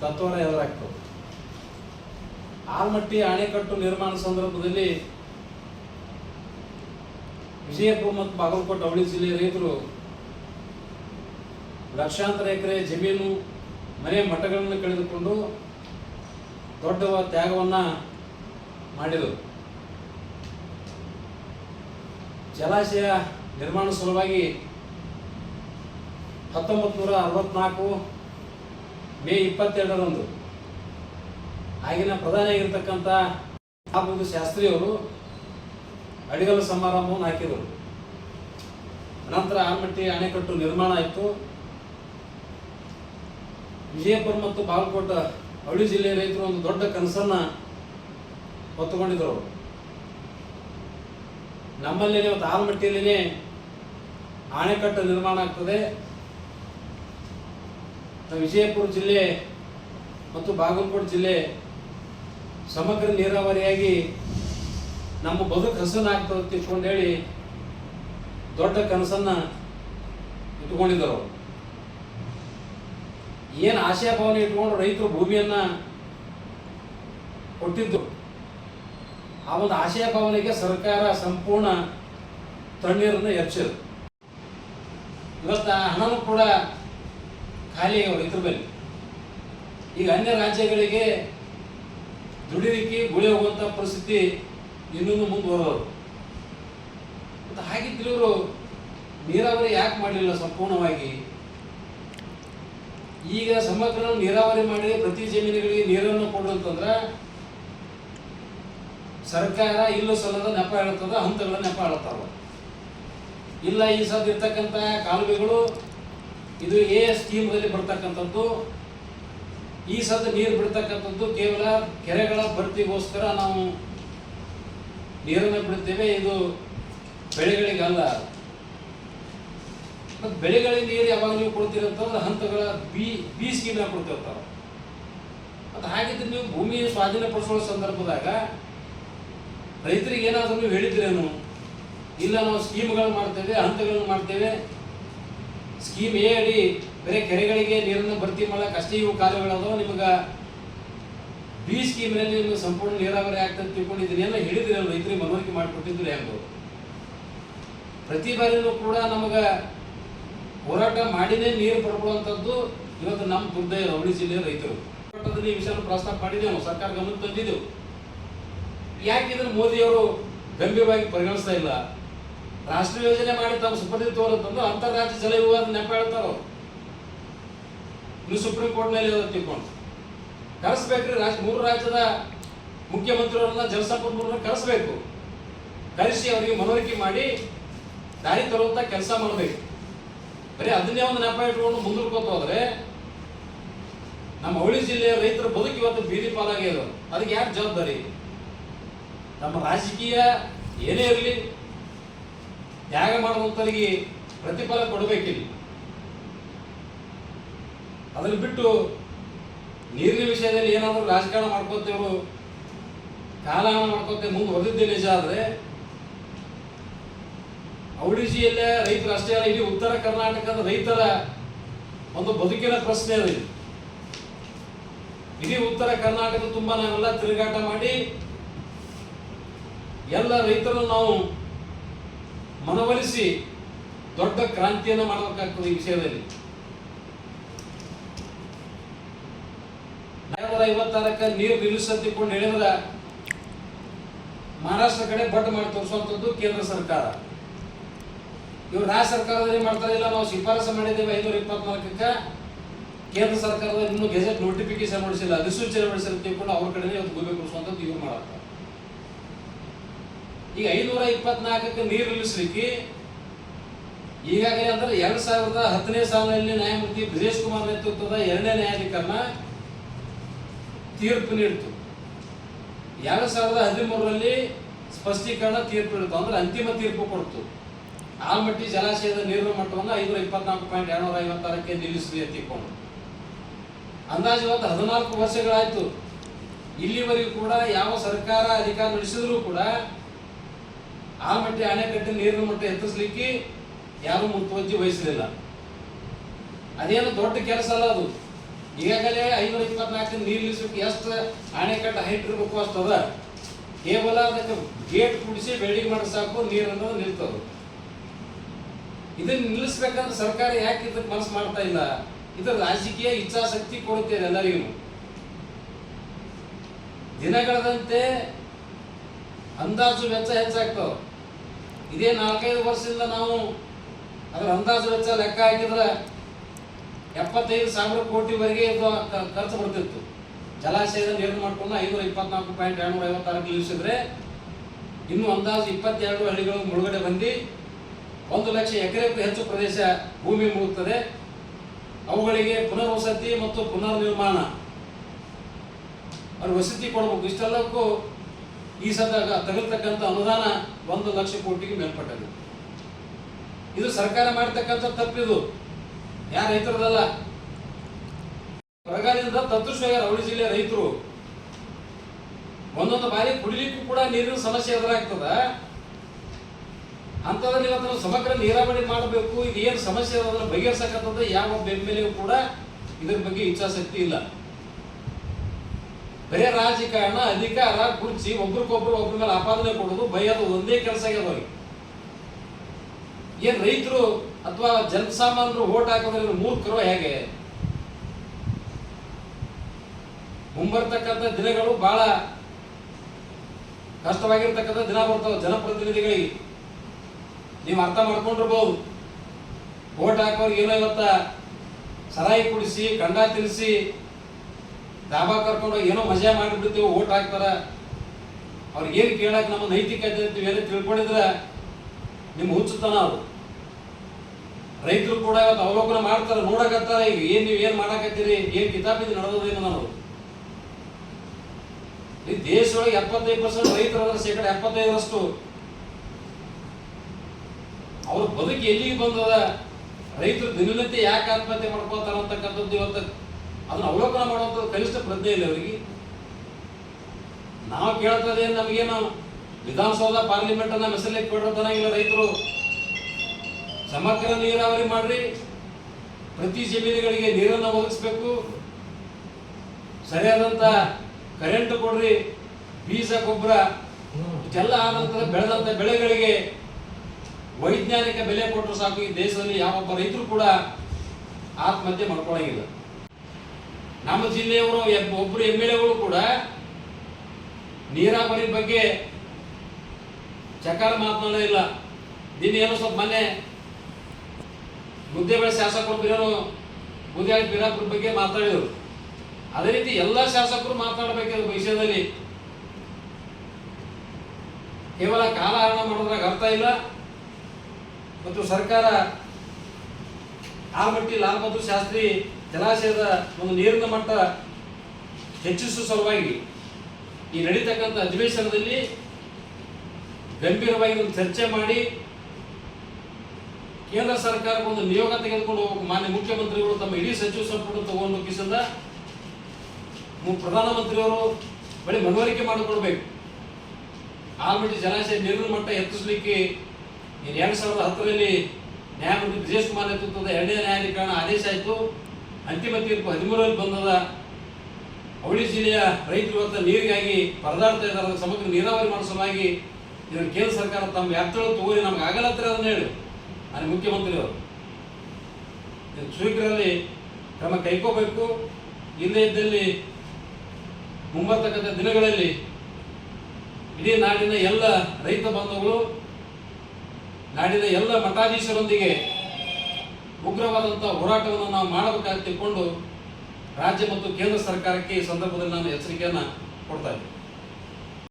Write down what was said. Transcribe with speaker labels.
Speaker 1: ತತ್ವನ ಎದುರಾಗ್ತದೆ ಆಲ್ಮಟ್ಟಿ ಅಣೆಕಟ್ಟು ನಿರ್ಮಾಣ ಸಂದರ್ಭದಲ್ಲಿ ವಿಜಯಪುರ ಮತ್ತು ಬಾಗಲಕೋಟೆ ಅವಳಿ ಜಿಲ್ಲೆಯ ರೈತರು ಲಕ್ಷಾಂತರ ಎಕರೆ ಜಮೀನು, ಮನೆ ಮಠಗಳನ್ನು ಕಳೆದುಕೊಂಡು ದೊಡ್ಡ ತ್ಯಾಗವನ್ನು ಮಾಡಿದರು. ಜಲಾಶಯ ನಿರ್ಮಾಣ ಸಲುವಾಗಿ ಹತ್ತೊಂಬತ್ತು ನೂರ ಅರವತ್ನಾಲ್ಕು ಮೇ ಇಪ್ಪತ್ತೆರಡರಂದು. ಆಗಿನ ಪ್ರಧಾನಿಯಾಗಿರ್ತಕ್ಕಂಥ ಶಾಸ್ತ್ರಿ ಶಾಸ್ತ್ರಿಯವರು ಅಡಿಗಲ್ಲು ಸಮಾರಂಭವನ್ನು ಹಾಕಿದರು. ನಂತರ ಆಲ್ಮಟ್ಟಿ ಅಣೆಕಟ್ಟು ನಿರ್ಮಾಣ ಆಯಿತು. ವಿಜಯಪುರ ಮತ್ತು ಬಾಲಕೋಟೆ ಹಳ್ಳಿ ಜಿಲ್ಲೆಯ ರೈತರು ಒಂದು ದೊಡ್ಡ ಕನಸನ್ನ ಹೊತ್ತುಕೊಂಡಿದ್ರು ಅವರು. ನಮ್ಮಲ್ಲಿ ಇವತ್ತು ಆಲ್ಮಟ್ಟಿಯಲ್ಲಿನೇ ಅಣೆಕಟ್ಟು ನಿರ್ಮಾಣ ಆಗ್ತದೆ. ವಿಜಯಪುರ ಜಿಲ್ಲೆ ಮತ್ತು ಬಾಗಲಕೋಟೆ ಜಿಲ್ಲೆ ಸಮಗ್ರ ನೀರಾವರಿಯಾಗಿ ನಮ್ಮ ಬದುಕು ಹಸನಾಗ್ತದೆ ತಿಳ್ಕೊಂಡು ಹೇಳಿ ದೊಡ್ಡ ಕನಸನ್ನ ಇಟ್ಕೊಂಡಿದ್ದರು ಏನು ಆಶಾಭಾವನೆ ಇಟ್ಕೊಂಡು ರೈತರು ಭೂಮಿಯನ್ನ ಕೊಟ್ಟಿದ್ದು? ಆ ಒಂದು ಆಶಯಭಾವನೆಗೆ ಸರ್ಕಾರ ಸಂಪೂರ್ಣ ತಣ್ಣೀರನ್ನು ಎರಚಿದ್ರು ಇವತ್ತು ಆ ಹಣನೂ ಕೂಡ ಖಾಲಿ ಅವರು ಬಳಿ ಈಗ ಅನ್ಯ ರಾಜ್ಯಗಳಿಗೆ ದುಡಿಲಿಕ್ಕೆ ಗುಳಿ ಹೋಗುವಂತ ಪರಿಸ್ಥಿತಿ ಇನ್ನೊಂದು ಮುಂದುವರೆದವರು ಮತ್ತು ಹಾಗಿದ್ರು ಇವರು ನೀರಾವರಿ ಯಾಕೆ ಮಾಡಲಿಲ್ಲ ಸಂಪೂರ್ಣವಾಗಿ? ಈಗ ಸಮಗ್ರ ನೀರಾವರಿ ಮಾಡಿ ಪ್ರತಿ ಜಮೀನುಗಳಿಗೆ ನೀರನ್ನು ಕೊಡುವಂತಂದ್ರ ಸರ್ಕಾರ ಇಲ್ಲೂ ಸಲ್ಲದ ನೆಪ ಹೇಳ್ತದ, ಹಂತಗಳ ನೆಪ ಹೇಳ್ತಾವ. ಇಲ್ಲ ಈ ಸದ್ ಕಾಲುವೆಗಳು ಇದು ಎ ಸ್ಕೀಮ್ದಲ್ಲಿ ಬರ್ತಕ್ಕಂಥದ್ದು. ಈ ಸದ ನೀರು ಬಿಡ್ತಕ್ಕಂಥದ್ದು ಕೇವಲ ಕೆರೆಗಳ ಭರ್ತಿಗೋಸ್ಕರ ನಾವು ನೀರನ್ನು ಬಿಡುತ್ತೇವೆ. ಇದು ಬೆಳೆಗಳಿಗಲ್ಲ. ಮತ್ತು ಬೆಳೆಗಳಿಗೆ ನೀರು ಯಾವಾಗ ನೀವು ಕೊಡ್ತೀರಂತಂದ್ರೆ ಹಂತಗಳ ಬಿ ಬಿ ಸ್ಕೀಮ್ನ ಕೊಡ್ತಿರ್ತಾರೆ ಮತ್ತು ಹಾಗಿದ್ರೆ ನೀವು ಭೂಮಿ ಸ್ವಾಧೀನಪಡಿಸುವ ಸಂದರ್ಭದಾಗ ರೈತರಿಗೆ ಏನಾದರೂ ನೀವು ಹೇಳಿದ್ರೇನು? ಇಲ್ಲ, ನಾವು ಸ್ಕೀಮ್ಗಳು ಮಾಡ್ತೇವೆ, ಹಂತಗಳನ್ನು ಮಾಡ್ತೇವೆ. ಸ್ಕೀಮ್ ಎ ಅಡಿ ಬೇರೆ ಕೆರೆಗಳಿಗೆ ನೀರನ್ನು ಭರ್ತಿ ಮಾಡಕ್ಕೆ ಅಷ್ಟೇ ಇವು ಕಾರ್ಯಗಳದಾವ ನಿಮಗೆ ಬಿ ಸ್ಕೀಮ್ನಲ್ಲಿ ನಿಮಗೆ ಸಂಪೂರ್ಣ ನೀರಾವರಿ ಆಗ್ತದೆ ತಿಳ್ಕೊಂಡಿದ್ದೀನಿ ಏನೋ ಹೇಳಿದ್ರೆ ರೈತರಿಗೆ ಮನವರಿಕೆ ಮಾಡಿಕೊಟ್ಟಿದ್ರು ಯಾಕೆ ಪ್ರತಿ ಬಾರಿನೂ ಕೂಡ ನಮಗೆ ಹೋರಾಟ ಮಾಡಿನೇ ನೀರು ಪಡ್ಕೊಳ್ಳುವಂಥದ್ದು ಇವತ್ತು ನಮ್ಮ ದುರ್ದಯ ರವಳಿ ಜಿಲ್ಲೆಯ ರೈತರು. ಹೋರಾಟದಲ್ಲಿ ಈ ವಿಷಯ ಪ್ರಸ್ತಾಪ ಮಾಡಿದೆವು ಸರ್ಕಾರ ಗಮನಕ್ಕೆ ತಂದಿದ್ದೆವು. ಯಾಕೆ ಇದನ್ನು ಮೋದಿಯವರು ಗಂಭೀರವಾಗಿ ಪರಿಗಣಿಸ್ತಾ ಇಲ್ಲ? ರಾಷ್ಟ್ರೀಯ ಯೋಜನೆ ಮಾಡಿ ತಮ್ಮ ಸುಪ್ರತಿ ತೋರತ್ತಂದ್ರೆ ಅಂತಾರಾಜ್ಯ ಜಲ ವಿವಾದ ನೆಪ ಹೇಳ್ತಾರ. ಇನ್ನು ಸುಪ್ರೀಂ ಕೋರ್ಟ್ನಲ್ಲಿ ತಿಳ್ಕೊಂಡು. ಕರೆಸ್ಬೇಕ್ರಿ ರಾಜ್ಯ ಮೂರು ರಾಜ್ಯದ ಮುಖ್ಯಮಂತ್ರಿಯವರನ್ನ ಜಲಸಂಪನ್ಮೂಲನ ಕರೆಸ್ಬೇಕು. ಕರೆಸಿ ಅವರಿಗೆ ಮನವರಿಕೆ ಮಾಡಿ ದಾರಿ ತರುವಂತ ಕೆಲಸ ಮಾಡಬೇಕು. ಬರೀ ಅದನ್ನೇ ಒಂದು ನೆಪ ಇಟ್ಕೊಂಡು ಮುಂದೂಡ್ಕೋತ ಹೋದ್ರೆ ನಮ್ಮ ಅವಳಿ ಜಿಲ್ಲೆಯ ರೈತರ ಬದುಕು ಇವತ್ತು ಬೀದಿ ಪಾಲಾಗ್ಯದ ಅದಕ್ಕೆ ಯಾರು ಜವಾಬ್ದಾರಿ? ನಮ್ಮ ರಾಜಕೀಯ ಏನೇ ಇರಲಿ ತ್ಯಾಗ ಮಾಡುವಂಥವರಿಗೆ ಪ್ರತಿಫಲ ಕೊಡಬೇಕಿಲ್ಲ. ಅದನ್ನು ಬಿಟ್ಟು ನೀರಿನ ವಿಷಯದಲ್ಲಿ ಏನಾದರೂ ರಾಜಕಾರಣ ಮಾಡ್ಕೋತೇವರು, ಕಾಲಹರಣ ಮಾಡ್ಕೋತೇವೆ ಮುಂದೆ ಹೊರದಿದ್ದೇ ನಿಜ ಆದರೆ, ಔಡಿಸಿಯಲ್ಲೇ ರೈತರು ಅಷ್ಟೇ ಅಲ್ಲ, ಇಡೀ ಉತ್ತರ ಕರ್ನಾಟಕದ ರೈತರ ಒಂದು ಬದುಕಿನ ಪ್ರಶ್ನೆ ಅದು ಇಡೀ ಉತ್ತರ ಕರ್ನಾಟಕ ತುಂಬ ನಾವೆಲ್ಲ ತಿರುಗಾಟ ಮಾಡಿ ಎಲ್ಲ ರೈತರನ್ನು ನಾವು ಮನವೊಲಿಸಿ ದೊಡ್ಡ ಕ್ರಾಂತಿಯನ್ನು ಮಾಡಬೇಕಾಗ್ತದೆ ಈ ವಿಷಯದಲ್ಲಿ. ನವೆಂಬರ್ ಐವತ್ತಾರಕ್ಕೆ ನೀರು ನಿಲ್ಲಿಸತ್ತಿಕೊಂಡು ಹೇಳಿದ್ರ ಮಹಾರಾಷ್ಟ್ರ ಕಡೆ ಬಟ್ ಮಾಡಿ ತೋರಿಸುವಂಥದ್ದು ಕೇಂದ್ರ ಸರ್ಕಾರ. ಇವರು ರಾಜ್ಯ ಸರ್ಕಾರದಲ್ಲಿ ಮಾಡ್ತಾ ಇಲ್ಲ, ನಾವು ಶಿಫಾರಸು ಮಾಡಿದ್ದೇವೆ ಐನೂರ ಇಪ್ಪತ್ನಾಲ್ಕಕ್ಕೆ. ಕೇಂದ್ರ ಸರ್ಕಾರದಲ್ಲಿ ಇನ್ನೂ ಗೆಜೆಟ್ ನೋಟಿಫಿಕೇಶನ್ ಮಾಡಿಸಿಲ್ಲ ಅಧಿಸೂಚನೆ ಮಾಡಿಸಿಲ್ಲ ತಿಳ್ಕೊಂಡು ಅವ್ರ ಕಡೆನೇ ಇವತ್ತು ಭೂಮಿ ಕೊಡಿಸುವಂಥದ್ದು ಇವ್ರು ಮಾಡತ್ತ ಈಗ ಐನೂರ ಇಪ್ಪತ್ನಾಲ್ಕಕ್ಕೆ ನೀರು ನಿಲ್ಲಿಸಲಿಕ್ಕೆ ಈಗಾಗಲೇ ಅಂದ್ರೆ ಎರಡ್ ಸಾವಿರದ ಹತ್ತನೇ ಸಾಲಿನಲ್ಲಿ ನ್ಯಾಯಮೂರ್ತಿ ಬ್ರಿಜೇಶ್ ಕುಮಾರ್ ನೇತೃತ್ವದ ಎರಡನೇ ನ್ಯಾಯಾಧಿಕರಣ ತೀರ್ಪು ನೀಡಿತು. ಎರಡ್ ಸಾವಿರದ ಹದಿಮೂರರಲ್ಲಿ ಸ್ಪಷ್ಟೀಕರಣ ತೀರ್ಪು ನೀಡಿತು. ಅಂದ್ರೆ ಅಂತಿಮ ತೀರ್ಪು ಕೊಡ್ತು. ಆಲ್ಮಟ್ಟಿ ಜಲಾಶಯದ ನೀರಿನ ಮಟ್ಟವನ್ನು ಐನೂರ ಇಪ್ಪತ್ನಾಲ್ಕು ಪಾಯಿಂಟ್ ಎರಡ್ನೂರ ಐವತ್ತಾರಕ್ಕೆ ನಿಲ್ಲಿಸಿದೆ ಎತ್ತಿಕೊಂಡು ಅಂದಾಜು ಇವತ್ತು ಹದಿನಾಲ್ಕು ವರ್ಷಗಳಾಯ್ತು. ಇಲ್ಲಿವರೆಗೂ ಕೂಡ ಯಾವ ಸರ್ಕಾರ ಅಧಿಕಾರ ನಡೆಸಿದ್ರು ಕೂಡ ಆಲ್ಮಟ್ಟಿ ಅಣೆಕಟ್ಟಿನ ನೀರಿನ ಮಟ್ಟ ಎತ್ತಿಸ್ಲಿಕ್ಕೆ ಯಾರು ಮುತುವಜ್ಜಿ ವಹಿಸಲಿಲ್ಲ. ಅದೇನು ದೊಡ್ಡ ಕೆಲಸ ಅಲ್ಲ ಅದು. ಈಗಾಗಲೇ ಐನೂರ ಇಪ್ಪತ್ನಾಲ್ಕು ನೀರು ನಿಲ್ಲಿಸಬೇಕು ಎಷ್ಟು ಅಣೆಕಟ್ಟು ಹೈಟ್ ಇರಬೇಕು ಅಷ್ಟು ಅದ. ಕೇವಲ ಅದಕ್ಕೆ ಗೇಟ್ ಕುಡಿಸಿ ಬೆಳ್ಳಿಗೆ ಮಾಡಿ ಸಾಕು ನೀರನ್ನು ಅನ್ನೋದು ನಿಲ್ತದೆ. ಇದನ್ನ ನಿಲ್ಲಿಸ್ಬೇಕಂದ್ರೆ ಸರ್ಕಾರ ಯಾಕೆ ಇದಕ್ಕೆ ಮನಸ್ಸು ಮಾಡ್ತಾ ಇಲ್ಲ? ಇದು ರಾಜಕೀಯ ಇಚ್ಛಾಶಕ್ತಿ ಕೊಡುತ್ತೇನೆ ಎಲ್ಲರಿಗೂ. ದಿನಗಳದಂತೆ ಅಂದಾಜು ವೆಚ್ಚ ಹೆಚ್ಚಾಗ್ತವೆ. ಇದೇ ನಾಲ್ಕೈದು ವರ್ಷದಿಂದ ನಾವು ಅದರ ಅಂದಾಜು ವೆಚ್ಚ ಲೆಕ್ಕ ಹಾಕಿದ್ರೆ ಎಪ್ಪತ್ತೈದು ಸಾವಿರ ಕೋಟಿವರೆಗೆ ಇದು ಖರ್ಚು ಬರ್ತಿತ್ತು. ಜಲಾಶಯದ ನೀರು ಮಾಡಿಕೊಂಡು ಐನೂರ ಇಪ್ಪತ್ನಾಲ್ಕು ಪಾಯಿಂಟ್ ಎರಡ್ನೂರ ಐವತ್ತಾರು ನಿಲ್ಲಿಸಿದ್ರೆ ಇನ್ನು ಅಂದಾಜು ಇಪ್ಪತ್ತೆರಡು ಹಳ್ಳಿಗಳು ಮುಳುಗಡೆ ಬಂದು ಒಂದು ಲಕ್ಷ ಎಕರೆಗೂ ಹೆಚ್ಚು ಪ್ರದೇಶ ಭೂಮಿ ಮುಗುತ್ತದೆ ಅವುಗಳಿಗೆ ಪುನರ್ವಸತಿ ಮತ್ತು ಪುನರ್ ನಿರ್ಮಾಣ ಅವ್ರ ವಸತಿ ಕೊಡಬೇಕು. ಇಷ್ಟೆಲ್ಲಕ್ಕೂ ಈ ಸದ ತಗಲ್ತಕ್ಕಂಥ ಅನುದಾನ ಒಂದು ಲಕ್ಷ ಕೋಟಿಗೆ ಮೇಲ್ಪಟ್ಟದೆ ಇದು ಸರ್ಕಾರ ಮಾಡ್ತಕ್ಕಂಥ ತಪ್ಪಿದು ಯಾರ ರೈತರದಲ್ಲ? ಬರಗಾಲದಿಂದ ತತ್ತುಷ್ ರೌಳಿ ಜಿಲ್ಲೆ ರೈತರು. ಒಂದೊಂದು ಬಾರಿ ಕುಡಿಲಿಕ್ಕೂ ಕೂಡ ನೀರಿನ ಸಮಸ್ಯೆ ಎದುರಾಗ್ತದ. ಅಂಥದ್ರಲ್ಲಿ ಇವತ್ತು ಸಮಗ್ರ ನೀರಾವರಿ ಮಾಡಬೇಕು. ಇದು ಏನು ಸಮಸ್ಯೆ ಅದನ್ನು ಬಗೆಹರಿಸಕತ್ತದ ಯಾವ ಬೆಂಬಲಿಗೂ ಕೂಡ ಇದ್ರ ಬಗ್ಗೆ ಇಚ್ಛಾಶಕ್ತಿ ಇಲ್ಲ. ಬರೇ ರಾಜಕಾರಣ, ಅಧಿಕಾರ ಕುರ್ಚಿ ಒಬ್ರಿಗೊಬ್ರು ಒಬ್ರ ಮೇಲೆ ಆಪಾದನೆ ಕೊಡೋದು ಬೈಯೋದು ಒಂದೇ ಕೆಲಸ ಆಗ್ಯದ ಏನ್ ರೈತರು ಅಥವಾ ಜನಸಾಮಾನ್ಯರು ಓಟ್ ಹಾಕೋದ್ರೆ ಮೂರ್ಖರು ಹೇಗೆ? ಮುಂಬರ್ತಕ್ಕಂಥ ದಿನಗಳು ಬಹಳ ಕಷ್ಟವಾಗಿರ್ತಕ್ಕಂಥ ದಿನ ಬರ್ತಾವ ಜನಪ್ರತಿನಿಧಿಗಳಿಗೆ. ನೀವು ಅರ್ಥ ಮಾಡ್ಕೊಂಡಿರ್ಬೋದು. ಓಟ್ ಹಾಕೋರ್ಗೆ ಏನೋ ಇವತ್ತ ಸರಾಯಿ ಕುಡಿಸಿ ಕಂಡ ತಿನ್ನಿಸಿ ಡಾಬಾ ಕರ್ಕೊಂಡು ಏನೋ ಮಜಾ ಮಾಡಿಬಿಡ್ತೀವಿ, ಓಟ್ ಹಾಕ್ತಾರ. ಅವ್ರಿಗೆ ಏನು ಕೇಳಕ್ಕೆ ನಮ್ಮ ನೈತಿಕತೆ ಅಂತೀವಿ ಏನೋ ತಿಳ್ಕೊಂಡಿದ್ರೆ ನಿಮ್ಮ ಹುಚ್ಚುತನ ಅವರು ರೈತರು ಕೂಡ ಇವತ್ತು ಅವಲೋಕನ ಮಾಡ್ತಾರೆ, ನೋಡಕತ್ತಾರೆ. ಈಗ ಏನ್ ನೀವು ಏನ್ ಮಾಡಕತ್ತೀರಿ, ಏನ್ ಕಿತಾಬಿದ್ದು ನಡೆದದೇನು ನಾನು ಈ ದೇಶದೊಳಗೆ ಎಪ್ಪತ್ತೈದು ಪರ್ಸೆಂಟ್ ರೈತರು ಅಂದ್ರೆ ಶೇಕಡ ಎಪ್ಪತ್ತೈದರಷ್ಟು. ಅವ್ರ ಬದುಕು ಎಲ್ಲಿಗೆ ಬಂದದ? ರೈತರು ದಿನನಿತ್ಯ ಯಾಕೆ ಆತ್ಮಹತ್ಯೆ ಮಾಡ್ಕೋತಾರ ಅಂತಕ್ಕಂಥದ್ದು ಇವತ್ತು ಅದನ್ನ ಅವಲೋಕನ ಮಾಡುವಂಥ ಕನಿಷ್ಠ ಪ್ರಜ್ಞೆ ಇಲ್ಲ ಅವರಿಗೆ. ನಾವು ಕೇಳ್ತದೆ ನಮಗೇನು ವಿಧಾನಸೌಧ ಪಾರ್ಲಿಮೆಂಟ್ ಅನ್ನ ಮೆಸಲಿಗೆ ಇಲ್ಲ ರೈತರು. ಸಮಗ್ರ ನೀರಾವರಿ ಮಾಡ್ರಿ. ಪ್ರತಿ ಜಮೀನುಗಳಿಗೆ ನೀರನ್ನು ಒದಗಿಸ್ಬೇಕು. ಸರಿಯಾದಂತ ಕರೆಂಟ್ ಕೊಡ್ರಿ. ಬೀಜ, ಗೊಬ್ಬರ, ಇದೆಲ್ಲ ಆದ ನಂತರ ಬೆಳೆದಂತ ಬೆಳೆಗಳಿಗೆ ವೈಜ್ಞಾನಿಕ ಬೆಲೆ ಕೊಟ್ಟರು ಸಾಕು. ಈ ದೇಶದಲ್ಲಿ ಯಾವೊಬ್ಬ ರೈತರು ಕೂಡ ಆತ್ಮಹತ್ಯೆ ಮಾಡ್ಕೊಳಂಗಿಲ್ಲ. ನಮ್ಮ ಜಿಲ್ಲೆಯವರು ಒಬ್ಬರು ಎಂ ಎಲ್ ಎಗಳು ಕೂಡ ನೀರಾವರಿ ಬಗ್ಗೆ ಚಕಾರ ಮಾತನಾಡೋ ಇಲ್ಲ. ದಿನ ಏನೋ ಸ್ವಲ್ಪ ಮೊನ್ನೆ ಮುದ್ದೇಬೇಳೆ ಶಾಸಕರು ಏನೋ ಮುದ್ದೆ ಬೀರಾಪುರ ಬಗ್ಗೆ ಮಾತಾಡಿದರು. ಅದೇ ರೀತಿ ಎಲ್ಲ ಶಾಸಕರು ಮಾತಾಡಬೇಕಾದ ವಿಷಯದಲ್ಲಿ ಕೇವಲ ಕಾಲಹರಣ ಮಾಡೋದ್ರಾಗ ಅರ್ಥ ಇಲ್ಲ. ಮತ್ತು ಸರ್ಕಾರ, ಆಲ್ಮಟ್ಟಿ, ಲಾಲ್ ಬಹದ್ದೂರ್ ಶಾಸ್ತ್ರಿ ಜಲಾಶಯದ ಒಂದು ನೀರಿನ ಮಟ್ಟ ಹೆಚ್ಚಿಸುವ ಸಲುವಾಗಿ ಈ ನಡೀತಕ್ಕಂಥ ಅಧಿವೇಶನದಲ್ಲಿ ಗಂಭೀರವಾಗಿ ಒಂದು ಚರ್ಚೆ ಮಾಡಿ ಕೇಂದ್ರ ಸರ್ಕಾರಕ್ಕೆ ಒಂದು ನಿಯೋಗ ತೆಗೆದುಕೊಂಡು ಹೋಗಬೇಕು. ಮಾನ್ಯ ಮುಖ್ಯಮಂತ್ರಿಗಳು ತಮ್ಮ ಇಡೀ ಸಚಿವ ಸಂಪುಟ ತಗೊಂಡು ಕಿಸಿಂದ ಪ್ರಧಾನಮಂತ್ರಿಯವರು ಬಳಿ ಮನವರಿಕೆ ಮಾಡಿಕೊಡ್ಬೇಕು. ಆಲ್ಮಟ್ಟಿ ಜಲಾಶಯ ನೀರಿನ ಮಟ್ಟ ಇನ್ನು ಎರಡು ಸಾವಿರದ ಹತ್ತರಲ್ಲಿ ನ್ಯಾಯಮೂರ್ತಿ ಬ್ರಿಜೇಶ್ ಕುಮಾರ್ ನೇತೃತ್ವದ ಎರಡನೇ ನ್ಯಾಯಾಧೀಕರಣ ಆದೇಶ ಆಯಿತು. ಅಂತಿಮ ತೀರ್ಪು ಹದಿಮೂರರಲ್ಲಿ ಬಂದದ ಅವಳಿ ಜಿಲ್ಲೆಯ ರೈತರು ಇವತ್ತು ನೀರಿಗಾಗಿ ಪರದಾಡ್ತಾ ಇದ್ದಾರೆ ಸಮಗ್ರ ನೀರಾವರಿ ಮಾಡೋ ಸಲುವಾಗಿ ಇದನ್ನು ಕೇಂದ್ರ ಸರ್ಕಾರ ತಮ್ಮ ವ್ಯಾಪ್ತಿಗಳು ತಗೋರಿ ನಮ್ಗೆ ಆಗಲ್ಲ ಹತ್ರ ಅದನ್ನ ಹೇಳಿ ನಾನು ಮುಖ್ಯಮಂತ್ರಿಯವರು. ಶೀಘ್ರದಲ್ಲಿ ಕ್ರಮ ಕೈಕೋಬೇಕು ಇಲ್ಲೇ ಇದ್ದಲ್ಲಿ ಮುಂಬರ್ತಕ್ಕಂಥ ದಿನಗಳಲ್ಲಿ ಇಡೀ ನಾಡಿನ ಎಲ್ಲ ರೈತ ಬಾಂಧವರು, ನಾಡಿನ ಎಲ್ಲ ಮಠಾಧೀಶರೊಂದಿಗೆ ಉಗ್ರವಾದಂಥ ಹೋರಾಟವನ್ನು ನಾವು ಮಾಡಬೇಕಾಗಿ ತಿಳ್ಕೊಂಡು ರಾಜ್ಯ ಮತ್ತು ಕೇಂದ್ರ ಸರ್ಕಾರಕ್ಕೆ ಈ ಸಂದರ್ಭದಲ್ಲಿ ನಾನು ಎಚ್ಚರಿಕೆಯನ್ನು ಕೊಡ್ತಾ ಇದ್ದೀನಿ.